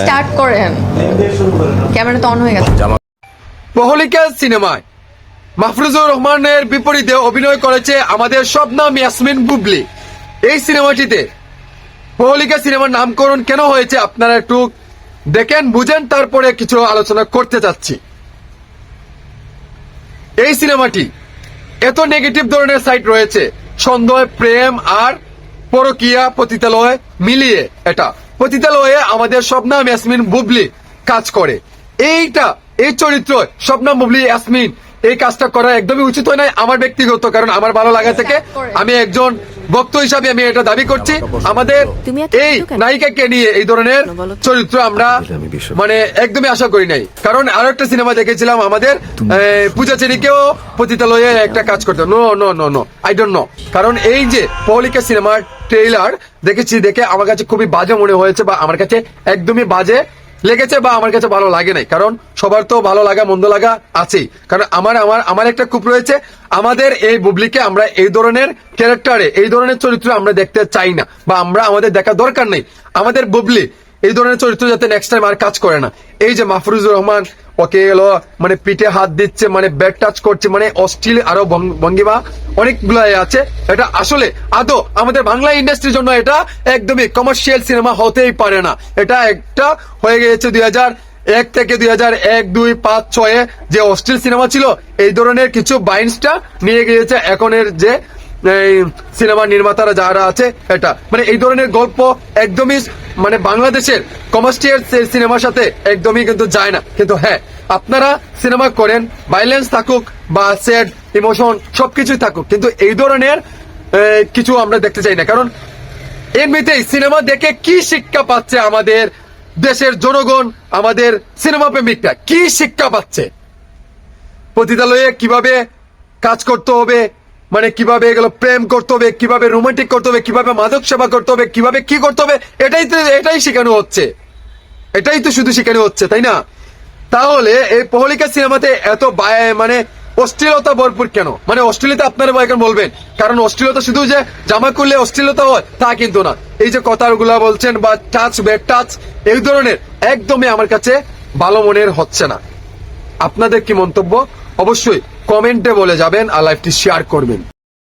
Start করেন। Camera তো on হয়ে গেছে। সিনেমায় মাহফুজুর রহমানের বিপরীতে অভিনয় করেছে আমাদের শবনাম ইয়াসমিন বুবলি। এই সিনেমাটিতে সিনেমার নামকরণ কেন হয়েছে আপনারা একটু দেখেন বুঝেন তারপরে কিছু আলোচনা করতে চাচ্ছি। এই সিনেমাটি এত নেগেটিভ ধরনের সাইট রয়েছে সন্দেহ প্রেম আর পরকিয়া পতিতালয় মিলিয়ে এটা। পতিতালয়ে আমাদের স্বপ্নাম ইয়াসমিন বুবলি কাজ করে। এইটা এই চরিত্র স্বপ্নাম বুবলি ইয়াসমিন এই কাজটা করা একদমই উচিত হয় না আমার ব্যক্তিগত কারণ আমার ভালো লাগা থেকে আমি একজন ভক্ত হিসাবে আমি এটা দাবি করছি। আমাদের এই? নায়িকাকে নিয়ে এই ধরনের চরিত্র আমরা মানে একদমই আশা করি নাই। কারণ আরও একটা সিনেমা দেখেছিলাম আমাদের পূজা চেরিকেও পতিতালয়ে একটা কাজ করতে। No no no no I don't know কারণ এই যে পৌলিকা সিনেমার ট্রেইলার দেখেছি দেখে আমার কাছে খুবই বাজে মনে হয়েছে বা আমার কাছে একদমই বাজে লেগেছে বা আমার কাছে ভালো লাগে নাই। কারণ সবার তো ভালো লাগা, মন্দ লাগা আছেই। কারণ আমার আমার আমার একটা খুব রয়েছে। আমাদের এই বুবলিকে আমরা এই ধরনের ক্যারেক্টারে এই ধরনের চরিত্র আমরা দেখতে চাই না বা আমরা আমাদের দেখা দরকার নেই। আমাদের বুবলি এই ধরনের চরিত্র যাতে নেক্সট টাইম আর কাজ করে না। এই যে মাহফুজুর রহমান, ওকে এলো মানে পিঠে হাত দিচ্ছে মানে ব্যাক টাচ করছে মানে অশ্লীল আরও ভঙ্গ- ভঙ্গিমা অনেকগুলো আছে। এটা আসলে আদৌ আমাদের বাংলা ইন্ডাস্ট্রির জন্য এটা একদমই কমার্শিয়াল সিনেমা হতেই পারে না। এটা একটা হয়ে গিয়েছে দুই এক থেকে দুই হাজার এক, দুই, পাঁচ, ছয়ে যে অশ্লীল সিনেমা ছিল, এই ধরনের কিছু বাইন্সটা নিয়ে গিয়েছে এখনের যে সিনেমা নির্মাতারা যারা আছে, এটা। মানে এই ধরনের গল্প একদমই মানে বাংলাদেশের কমার্শিয়াল সিনেমার সাথে একদমই কিন্তু যায় না। কিন্তু হ্যাঁ আপনারা সিনেমা করেন ভাইলেন্স থাকুক বা সেড ইমোশন সবকিছুই থাকুক, কিন্তু এই ধরনের কিছু আমরা দেখতে চাই না। কারণ এমনিতেই সিনেমা দেখে কি শিক্ষা পাচ্ছে আমাদের দেশের জনগণ, আমাদের সিনেমা প্রেমিকরা? কি শিক্ষা পাচ্ছে? পতিতালয়ে কীভাবে কাজ করতে হবে? মানে কীভাবে এগুলো প্রেম করতে হবে, কীভাবে রোমান্টিক করতে হবে, কীভাবে মাদক সেবা করতে হবে, কীভাবে কি করতে হবে, এটাই তো, এটাই শেখানো হচ্ছে। এটাই তো শুধু শেখানো হচ্ছে, তাই না? তাহলে এই পহলিকা সিনেমাতে এত মানে অশ্লীলতা ভরপুর কেন? মানে অশ্লীলতা আপনারা এখন বলবেন, কারণ অশ্লীলতা শুধু যে জামা করলে অশ্লীলতা হয়, তা কিন্তু না। এই যে কথাগুলা বলছেন বা টাচ বেড টাচ এই ধরনের, একদমই আমার কাছে ভালো মনের হচ্ছে না। আপনাদের কি মন্তব্য? অবশ্যই কমেন্টে বলে যাবেন আর লাইভটি শেয়ার করবেন।